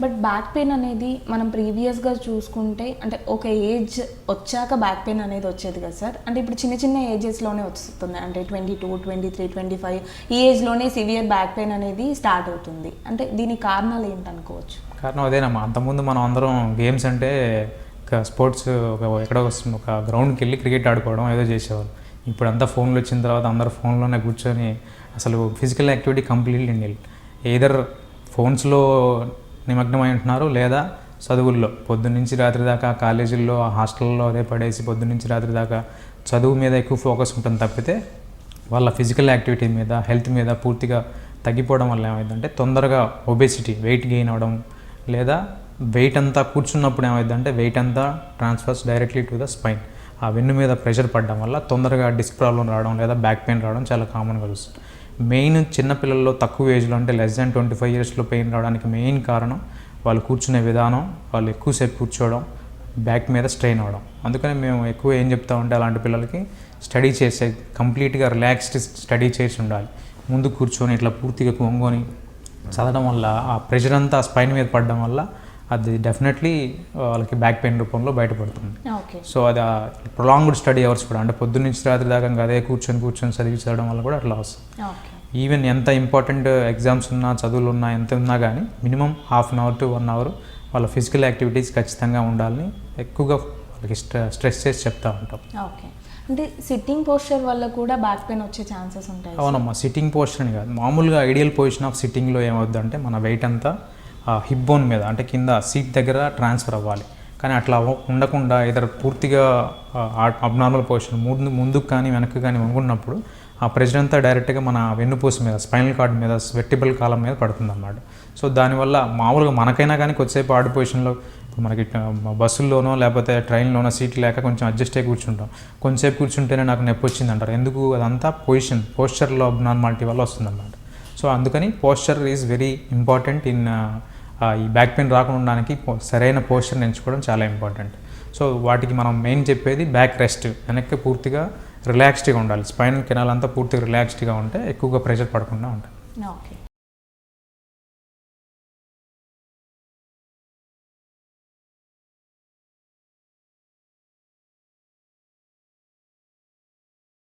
But back pain అనేది మనం ప్రీవియస్గా చూసుకుంటే అంటే ఒక ఏజ్ వచ్చాక బ్యాక్ పెయిన్ అనేది వచ్చేది కదా సార్ అంటే ఇప్పుడు చిన్న చిన్న ఏజెస్లోనే వస్తుంది. అంటే twenty two twenty three twenty five ఈ ఏజ్లోనే సివియర్ బ్యాక్ పెయిన్ అనేది స్టార్ట్ అవుతుంది. అంటే దీని కారణాలు ఏంటనుకోవచ్చు కారణం అదేనమ్మా అంతకుముందు మనం అందరం గేమ్స్ అంటే ఒక స్పోర్ట్స్ ఒక ఎక్కడో ఒక- గ్రౌండ్కి వెళ్ళి క్రికెట్ ఆడుకోవడం ఏదో చేసేవాళ్ళు. ఇప్పుడు అంతా ఫోన్లు వచ్చిన తర్వాత అందరు ఫోన్లోనే కూర్చొని అసలు physical activity completely nil either ఫోన్స్లో నిమగ్నమై ఉంటున్నారు లేదా చదువుల్లో. పొద్దున్నుంచి రాత్రి దాకా కాలేజీల్లో హాస్టల్లో అదే పడేసి పొద్దున్నుంచి రాత్రి దాకా చదువు మీద ఎక్కువ ఫోకస్ ఉంటుంది తప్పితే వాళ్ళ ఫిజికల్ యాక్టివిటీ మీద హెల్త్ మీద పూర్తిగా తగ్గిపోవడం వల్ల ఏమైందంటే తొందరగా ఒబేసిటీ వెయిట్ గెయిన్ అవ్వడం లేదా వెయిట్ అంతా కూర్చున్నప్పుడు ఏమైందంటే వెయిట్ అంతా transfers directly to the spine. ఆ వెన్ను మీద ప్రెషర్ పడడం వల్ల తొందరగా డిస్క్ ప్రాబ్లం రావడం లేదా బ్యాక్ పెయిన్ రావడం చాలా కామన్గా వస్తుంది మెయిన్ చిన్నపిల్లల్లో తక్కువ ఏజ్లో అంటే లెస్ దాన్ ట్వంటీ ఫైవ్ ఇయర్స్లో పెయిన్ రావడానికి మెయిన్ కారణం వాళ్ళు కూర్చునే విధానం వాళ్ళు ఎక్కువసేపు కూర్చోవడం బ్యాక్ మీద స్ట్రెయిన్ అవ్వడం. అందుకని మేము ఎక్కువ ఏం చెప్తా ఉంటే అలాంటి పిల్లలకి స్టడీ చేసే కంప్లీట్గా రిలాక్స్డ్ స్టడీ చేసి ఉండాలి. ముందు కూర్చొని ఇట్లా పూర్తిగా కొంగొని చదవడం వల్ల ఆ ప్రెషర్ అంతా స్పైన్ మీద పడడం వల్ల అది డెఫినెట్లీ వాళ్ళకి బ్యాక్ పెయిన్ రూపంలో బయటపడుతుంది. ఓకే. సో అది ప్రొలాంగ్డ్ స్టడీ అవర్స్ కూడా అంటే పొద్దున్న నుంచి రాత్రి దాకా అదే కూర్చొని కూర్చొని చదివి చదవడం వల్ల కూడా అట్లా వస్తుంది ఈవెన్ ఎంత ఇంపార్టెంట్ ఎగ్జామ్స్ ఉన్నా చదువులు ఉన్నా ఎంత ఉన్నా కానీ minimum half an hour to one hour వాళ్ళ ఫిజికల్ యాక్టివిటీస్ ఖచ్చితంగా ఉండాలని ఎక్కువగా వాళ్ళకి స్ట్రెస్ చేసి చెప్తా ఉంటాం. ఓకే. అంటే సిట్టింగ్ పోస్చర్ వల్ల కూడా బ్యాక్ పెయిన్ వచ్చే ఛాన్సెస్ ఉంటాయి. అవునమ్మా సిట్టింగ్ పొజిషన్ అని కాదు. మామూలుగా ఐడియల్ పొజిషన్ ఆఫ్ సిట్టింగ్లో ఏమవుద్దంటే మన వెయిట్ అంతా హిప్ బోన్ మీద అంటే కింద సీట్ దగ్గర ట్రాన్స్ఫర్ అవ్వాలి. కానీ అట్లా ఉండకుండా ఇతర పూర్తిగా అబ్నార్మల్ పొజిషన్ ముందు ముందుకు కానీ వెనక్కి కానీ వంగున్నప్పుడు ఆ ప్రెషర్ అంతా డైరెక్ట్గా మన వెన్నుపూస మీద స్పైనల్ కార్డ్ మీద వెట్టిబుల్ కాలం మీద పడుతుంది అన్నమాట సో దానివల్ల మామూలుగా మనకైనా కానీ కొద్దిసేపు ఆడి పొజిషన్లో మనకి బస్సుల్లోనో లేకపోతే ట్రైన్లోనో సీట్లు లేక కొంచెం అడ్జస్ట్ అయ్యి కూర్చుంటాం. కొంచెంసేపు కూర్చుంటేనే నాకు నొప్పి వచ్చింది అంటారు. ఎందుకు? అదంతా పొజిషన్ పోస్చర్లో అబ్నార్మాలిటీ వల్ల వస్తుందన్నమాట. సో అందుకని posture is very important in ఈ బ్యాక్ పెయిన్ రాకుండా ఉండడానికి సరైన పోస్చర్ని ఎంచుకోవడం చాలా ఇంపార్టెంట్ సో వాటికి మనం మెయిన్ చెప్పేది బ్యాక్ రెస్ట్ వెనక్కి పూర్తిగా రిలాక్స్డ్గా ఉండాలి. స్పైనల్ కెనాల్ అంతా పూర్తిగా రిలాక్స్డ్గా ఉంటే ఎక్కువగా ప్రెషర్ పడకుండా ఉంటుంది ఓకే.